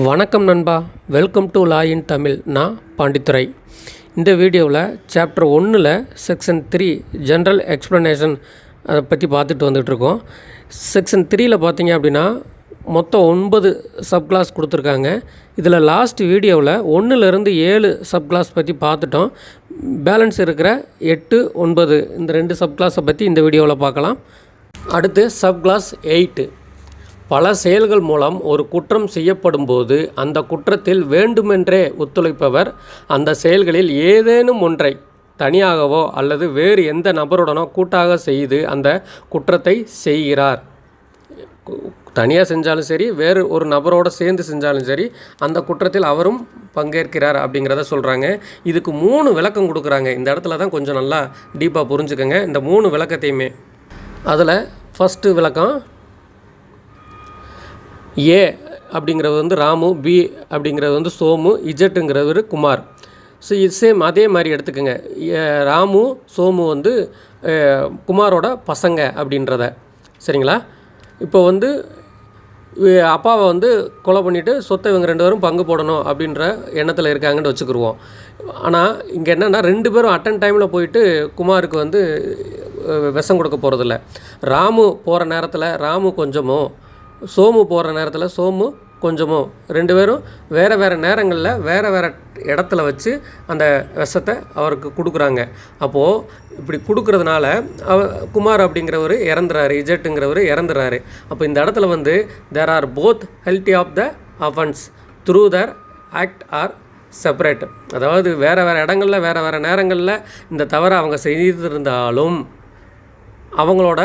வணக்கம் நண்பா. Welcome to law in Tamil நான் பாண்டித்துரை. இந்த வீடியோவில் சாப்டர் ஒன்றில் செக்ஷன் த்ரீ ஜென்ரல் எக்ஸ்ப்ளனேஷன் அதை பற்றி பார்த்துட்டு வந்துட்டுருக்கோம். செக்ஷன் த்ரீயில் பார்த்தீங்க அப்படின்னா மொத்தம் ஒன்பது சப் கிளாஸ் கொடுத்துருக்காங்க. இதில் லாஸ்ட் வீடியோவில் ஒன்றுலேருந்து ஏழு சப் கிளாஸ் பற்றி பார்த்துட்டோம். பேலன்ஸ் இருக்கிற எட்டு ஒன்பது இந்த ரெண்டு சப் கிளாஸை பற்றி இந்த வீடியோவில் பார்க்கலாம். அடுத்து சப் கிளாஸ் எயிட்டு பல செயல்கள் மூலம் ஒரு குற்றம் செய்யப்படும்போது அந்த குற்றத்தில் வேண்டுமென்றே ஒத்துழைப்பவர் அந்த செயல்களில் ஏதேனும் ஒன்றை தனியாகவோ அல்லது வேறு எந்த நபருடனோ கூட்டாக செய்து அந்த குற்றத்தை செய்கிறார். தனியாக செஞ்சாலும் சரி வேறு ஒரு நபரோடு சேர்ந்து செஞ்சாலும் சரி அந்த குற்றத்தில் அவரும் பங்கேற்கிறார் அப்படிங்கிறத சொல்கிறாங்க இதுக்கு மூணு விளக்கம் கொடுக்குறாங்க. இந்த இடத்துல தான் கொஞ்சம் நல்லா டீப்பாக புரிஞ்சுக்கோங்க. இந்த மூணு விளக்கத்தையுமே. அதில் ஃபஸ்ட்டு விளக்கம் ஏ அப்படிங்கிறது வந்து ராமு பி அப்படிங்கிறது வந்து சோமு இஜட்டுங்கிறவர் குமார். ஸோ இது சேம் அதே மாதிரி எடுத்துக்கோங்க. ராமு சோமு வந்து குமாரோட பசங்க அப்படின்றத. சரிங்களா? இப்போ வந்து அப்பாவை வந்து கொலை பண்ணிவிட்டு சொத்தை இவங்க ரெண்டு பேரும் பங்கு போடணும் அப்படின்ற எண்ணத்தில் இருக்காங்கன்னு வச்சுக்கிருவோம். ஆனால் இங்கே என்னென்னா ரெண்டு பேரும் அட்டன் டைமில் போயிட்டு குமாருக்கு வந்து விஷம் கொடுக்க போகிறதில்ல ராமு போகிற நேரத்தில் ராமு கொஞ்சமும் சோமு போகிற நேரத்தில் சோமு கொஞ்சமோ ரெண்டு பேரும் வேறு வேறு நேரங்களில் வேறு வேறு இடத்துல வச்சு அந்த விஷத்தை அவருக்கு கொடுக்குறாங்க. அப்போது இப்படி கொடுக்கறதுனால அவ குமார் அப்படிங்கிறவர் இறந்துறாரு இஜட்டுங்கிறவர் இறந்துறாரு. அப்போ இந்த இடத்துல வந்து there are both healthy of the offence through their act are separate அதாவது வேறு வேறு இடங்களில் வேறு வேறு நேரங்களில் இந்த தவறை அவங்க செய்திருந்தாலும் அவங்களோட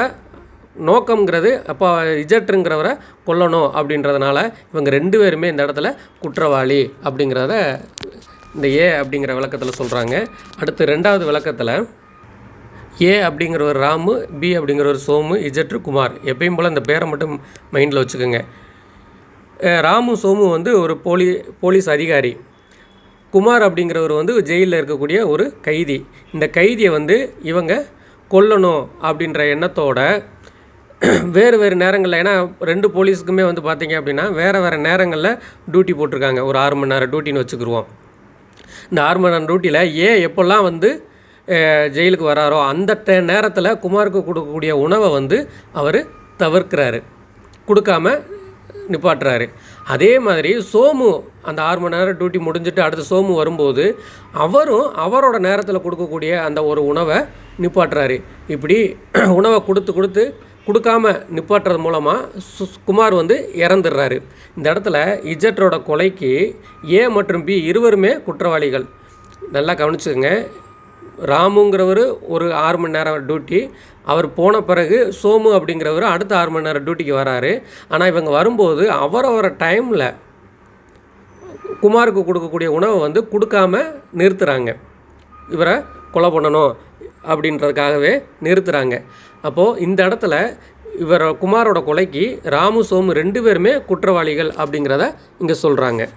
நோக்கம்ங்கிறது அப்போ இஜட்டுங்கிறவரை கொல்லணும் அப்படின்றதுனால இவங்க ரெண்டு பேருமே இந்த இடத்துல குற்றவாளி அப்படிங்கிறத இந்த ஏ அப்படிங்கிற விளக்கத்தில் சொல்கிறாங்க அடுத்து ரெண்டாவது விளக்கத்தில் ஏ அப்படிங்கிற ஒரு ராமு பி அப்படிங்கிற ஒரு சோமு இஜட்ரு குமார். எப்பயும் போல் இந்த பேரை மட்டும் மைண்டில் வச்சுக்கோங்க. ராமு சோமு வந்து ஒரு போலி போலீஸ் அதிகாரி. குமார் அப்படிங்கிறவர் வந்து ஜெயிலில் இருக்கக்கூடிய ஒரு கைதி. இந்த கைதியை வந்து இவங்க கொல்லணும் அப்படின்ற எண்ணத்தோட வேறு வேறு நேரங்களில் ஏன்னா ரெண்டு போலீஸுக்குமே வந்து பார்த்தீங்க அப்படின்னா வேறு வேறு நேரங்களில் டியூட்டி போட்டிருக்காங்க. ஒரு ஆறு மணி நேரம் டியூட்டின்னு வச்சுக்கிருவோம். இந்த ஆறு மணி நேரம் டியூட்டியில் ஏன் எப்போல்லாம் வந்து ஜெயிலுக்கு வராரோ அந்த டே- நேரத்தில் குமாருக்கு கொடுக்கக்கூடிய உணவை வந்து அவர் தவிர்க்கிறாரு. கொடுக்காம நிப்பாட்டுறாரு. அதே மாதிரி சோமு அந்த ஆறு மணி நேரம் டியூட்டி முடிஞ்சுட்டு அடுத்து சோமு வரும்போது அவரும் அவரோட நேரத்தில் கொடுக்கக்கூடிய அந்த ஒரு உணவை நிப்பாட்டுறாரு. இப்படி உணவை கொடுத்து கொடுத்து கொடுக்காம நிப்பாட்டுறது மூலமாக சு- குமார் வந்து இறந்துடுறாரு. இந்த இடத்துல இஜட்டரோட கொலைக்கு ஏ மற்றும் பி இருவருமே குற்றவாளிகள். நல்லா கவனிச்சுக்கோங்க. ராமுங்கிறவர் ஒரு ஆறு மணி நேரம் டியூட்டி அவர் போன பிறகு சோமு அப்படிங்கிறவர் அடுத்த ஆறு மணி நேரம் டியூட்டிக்கு வராரு. ஆனால் இவங்க வரும்போது அவரவர டைமில் குமாருக்கு கொடுக்கக்கூடிய உணவை வந்து கொடுக்காம நிறுத்துகிறாங்க இவரை கொலை பண்ணணும். அப்படின்றதுக்காகவே நிறுத்துகிறாங்க அப்போது இந்த இடத்துல இவர் குமாரோட கொலைக்கு ராமு சோமு ரெண்டு பேருமே குற்றவாளிகள் அப்படிங்கிறத இங்கே சொல்கிறாங்க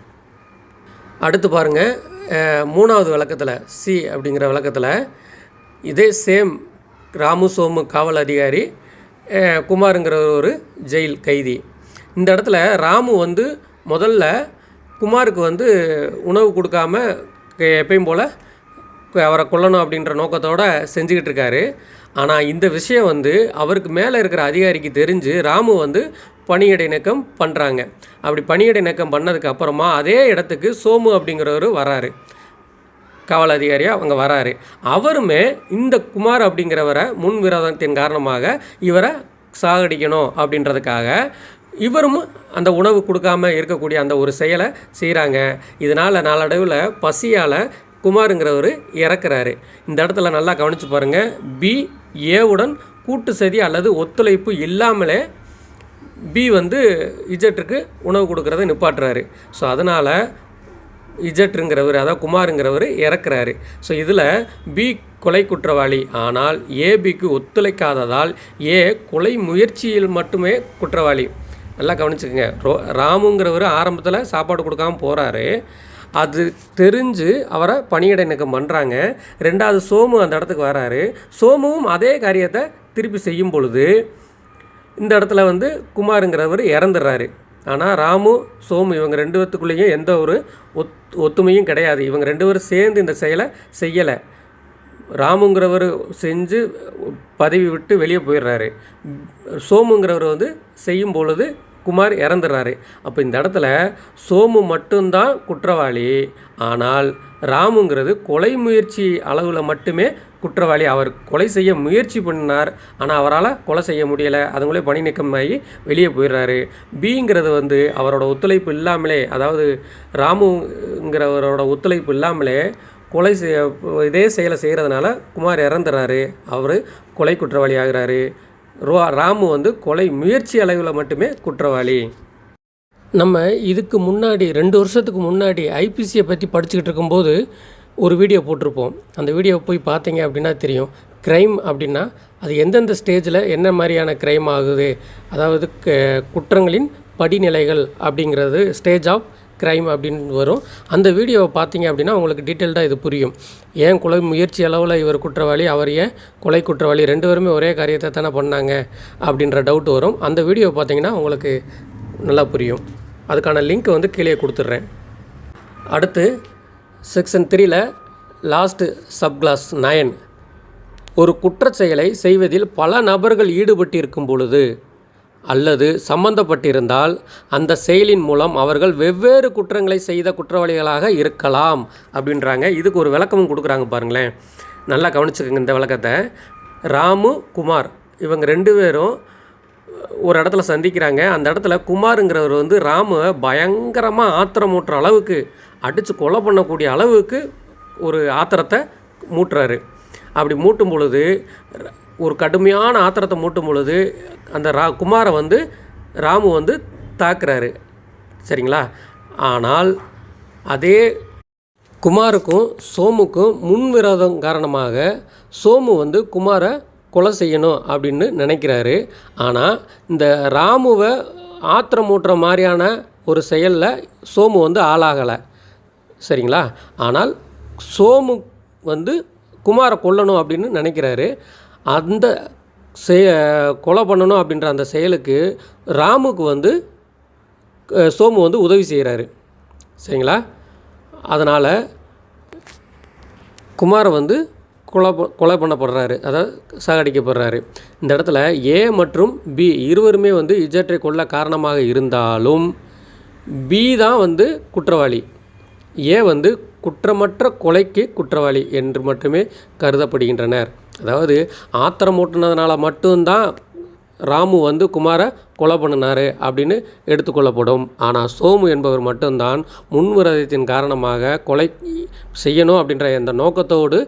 அடுத்து பாருங்கள் மூணாவது விளக்கத்தில் சி அப்படிங்கிற விளக்கத்தில் இதே சேம் ராமு சோமு காவல் அதிகாரி குமாருங்கிற ஒரு ஜெயில் கைதி. இந்த இடத்துல ராமு வந்து முதல்ல குமாருக்கு வந்து உணவு கொடுக்காம எப்பயும் போல் அவரை கொல்லணும் அப்படின்ற நோக்கத்தோடு செஞ்சுக்கிட்டு இருக்காரு. ஆனால் இந்த விஷயம் வந்து அவருக்கு மேலே இருக்கிற அதிகாரிக்கு தெரிஞ்சு ராமு வந்து பணியிடை பண்ணுறாங்க அப்படி பணியடை இணக்கம் பண்ணதுக்கு அப்புறமா அதே இடத்துக்கு சோமு அப்படிங்கிறவர் வராரு. காவல் அதிகாரியாக அவங்க வராரு. அவருமே இந்த குமார் அப்படிங்கிறவரை முன் விரோதத்தின் காரணமாக இவரை சாகடிக்கணும் அப்படின்றதுக்காக இவரும் அந்த உணவு கொடுக்காம இருக்கக்கூடிய அந்த ஒரு செயலை செய்கிறாங்க இதனால் நாளடைவில் பசியால் குமாருங்கிறவர் இறக்குறாரு. இந்த இடத்துல நல்லா கவனித்து பாருங்கள் பி ஏவுடன் கூட்டு சதி அல்லது ஒத்துழைப்பு இல்லாமலே பி வந்து இஜெட்டுக்கு உணவு கொடுக்குறத நிப்பாட்டுறாரு. ஸோ அதனால் இஜெட்டுங்கிறவர் அதாவது குமாருங்கிறவர் இறக்குறாரு. ஸோ இதில் பி கொலை குற்றவாளி. ஆனால் ஏபிக்கு ஒத்துழைக்காததால் ஏ கொலை முயற்சியில் மட்டுமே குற்றவாளி. நல்லா கவனிச்சுக்கோங்க. ரோ ராமுங்கிறவர் ஆரம்பத்தில் சாப்பாடு கொடுக்காம போகிறாரு அது தெரிஞ்சு அவரை பணியிடை இணக்கம் பண்ணுறாங்க ரெண்டாவது சோமு அந்த இடத்துக்கு வராரு. சோமுவும் அதே காரியத்தை திருப்பி செய்யும் பொழுது இந்த இடத்துல வந்து குமாருங்கிறவர் இறந்துடுறாரு. ஆனால் ராமு சோமு இவங்க ரெண்டு பேத்துக்குள்ளேயும் எந்த ஒரு ஒத் ஒத்துமையும் கிடையாது. இவங்க ரெண்டு பேரும் சேர்ந்து இந்த செயலை செய்யலை. ராமுங்கிறவர் செஞ்சு பதவி விட்டு வெளியே போயிடுறாரு. சோமுங்கிறவர் வந்து செய்யும் பொழுது குமார் இறந்துடுறாரு. அப்போ இந்த இடத்துல சோமு மட்டும்தான் குற்றவாளி. ஆனால் ராமுங்கிறது கொலை முயற்சி அளவில் மட்டுமே குற்றவாளி. அவர் கொலை செய்ய முயற்சி பண்ணார் ஆனால் அவரால் கொலை செய்ய முடியலை. அதுங்களே பணி நீக்கமாகி வெளியே போயிடுறாரு. பிங்கிறது வந்து அவரோட ஒத்துழைப்பு இல்லாமலே அதாவது ராமுங்கிறவரோட ஒத்துழைப்பு இல்லாமலே கொலை செய்ய இதே செயலை செய்கிறதுனால குமார் இறந்துறாரு அவர் கொலை குற்றவாளி ஆகிறாரு. ரோ ராமு வந்து கொலை முயற்சி அளவில் மட்டுமே குற்றவாளி. நம்ம இதுக்கு முன்னாடி ரெண்டு வருஷத்துக்கு முன்னாடி ஐபிசியை பற்றி படிச்சுக்கிட்டு இருக்கும்போது ஒரு வீடியோ போட்டிருப்போம். அந்த வீடியோவை போய் பார்த்தீங்க அப்படின்னா தெரியும். க்ரைம் அப்படின்னா அது எந்தெந்த ஸ்டேஜில் என்ன மாதிரியான க்ரைம் ஆகுது? அதாவது க- குற்றங்களின் படிநிலைகள் அப்படிங்கிறது ஸ்டேஜ் ஆஃப் க்ரைம் அப்படின்னு வரும். அந்த வீடியோவை பார்த்தீங்க அப்படின்னா உங்களுக்கு டீட்டெயில்டாக இது புரியும். ஏன் கொலை முயற்சி அளவில் இவர் குற்றவாளி அவர் ஏன் கொலை குற்றவாளி? ரெண்டு பேருமே ஒரே காரியத்தை தானே பண்ணாங்க அப்படின்ற டவுட் வரும். அந்த வீடியோவை பார்த்தீங்கன்னா உங்களுக்கு நல்லா புரியும். அதுக்கான லிங்க் வந்து கீழே கொடுத்துட்றேன். அடுத்து செக்ஷன் த்ரீல லாஸ்ட்டு சப் கிளாஸ் நயன் ஒரு குற்றச்செயலை செய்வதில் பல நபர்கள் ஈடுபட்டிருக்கும் பொழுது அல்லது சம்பந்தப்பட்டிருந்தால் அந்த செயலின் மூலம் அவர்கள் வெவ்வேறு குற்றங்களை செய்த குற்றவாளிகளாக இருக்கலாம் அப்படின்றாங்க. இதுக்கு ஒரு விளக்கமும் கொடுக்குறாங்க பாருங்களேன். நல்லா கவனிச்சுக்கோங்க இந்த விளக்கத்தை. ராமு குமார். இவங்க ரெண்டு பேரும் ஒரு இடத்துல சந்திக்கிறாங்க. அந்த இடத்துல குமாருங்கிறவர் வந்து ராமுவை பயங்கரமாக ஆத்திரம் மூட்டுற அளவுக்கு அடித்து கொலை பண்ணக்கூடிய அளவுக்கு ஒரு ஆத்திரத்தை மூட்டுறாரு. அப்படி மூட்டும் பொழுது ர- ஒரு கடுமையான ஆத்திரத்தை மூட்டும் பொழுது அந்த ரா குமாரை வந்து ராமு வந்து தாக்குறாரு. சரிங்களா? ஆனால் அதே குமாருக்கும் சோமுக்கும் முன்விரோதம் காரணமாக சோமு வந்து குமாரை கொலை செய்யணும் அப்படின்னு நினைக்கிறாரு. ஆனால் இந்த ராமுவை ஆத்திரமூட்டுற மாதிரியான ஒரு செயலில் சோமு வந்து ஆளாகலை. சரிங்களா? ஆனால் சோமு வந்து குமாரை கொல்லணும் அப்படின்னு நினைக்கிறாரு. அந்த செய கொலை பண்ணணும் அப்படின்ற அந்த செயலுக்கு ராமுக்கு வந்து சோமு வந்து உதவி செய்கிறாரு சரிங்களா? அதனால் குமாரை வந்து கொலை கொலை பண்ணப்படுறாரு. அதாவது சாகடிக்கப்படுறாரு. இந்த இடத்துல ஏ மற்றும் பி இருவருமே வந்து இஜற்றை கொள்ள காரணமாக இருந்தாலும் பி தான் வந்து குற்றவாளி. ஏ வந்து குற்றமற்ற கொலைக்கு குற்றவாளி என்று மட்டுமே கருதப்படுகின்றனர். அதாவது ஆத்திரம் ஊட்டினதுனால மட்டும்தான் ராமு வந்து குமாரை கொலை பண்ணினாரு அப்படின்னு எடுத்துக்கொள்ளப்படும். ஆனால் சோமு என்பவர் மட்டும்தான் முன்விரதத்தின் காரணமாக கொலை செய்யணும் அப்படின்ற அந்த நோக்கத்தோடு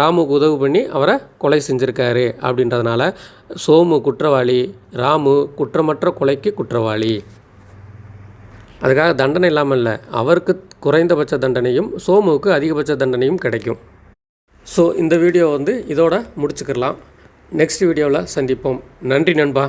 ராமுக்கு உதவி பண்ணி அவரை கொலை செஞ்சுருக்காரு அப்படின்றதுனால சோமு குற்றவாளி ராமு குற்றமற்ற கொலைக்கு குற்றவாளி. அதுக்காக தண்டனை இல்லாமல் இல்லை அவருக்கு குறைந்தபட்ச தண்டனையும் சோமுவுக்கு அதிகபட்ச தண்டனையும் கிடைக்கும். ஸோ இந்த வீடியோ வந்து இதோட முடிச்சுக்கலாம் நெக்ஸ்ட் வீடியோவில் சந்திப்போம். நன்றி நண்பா.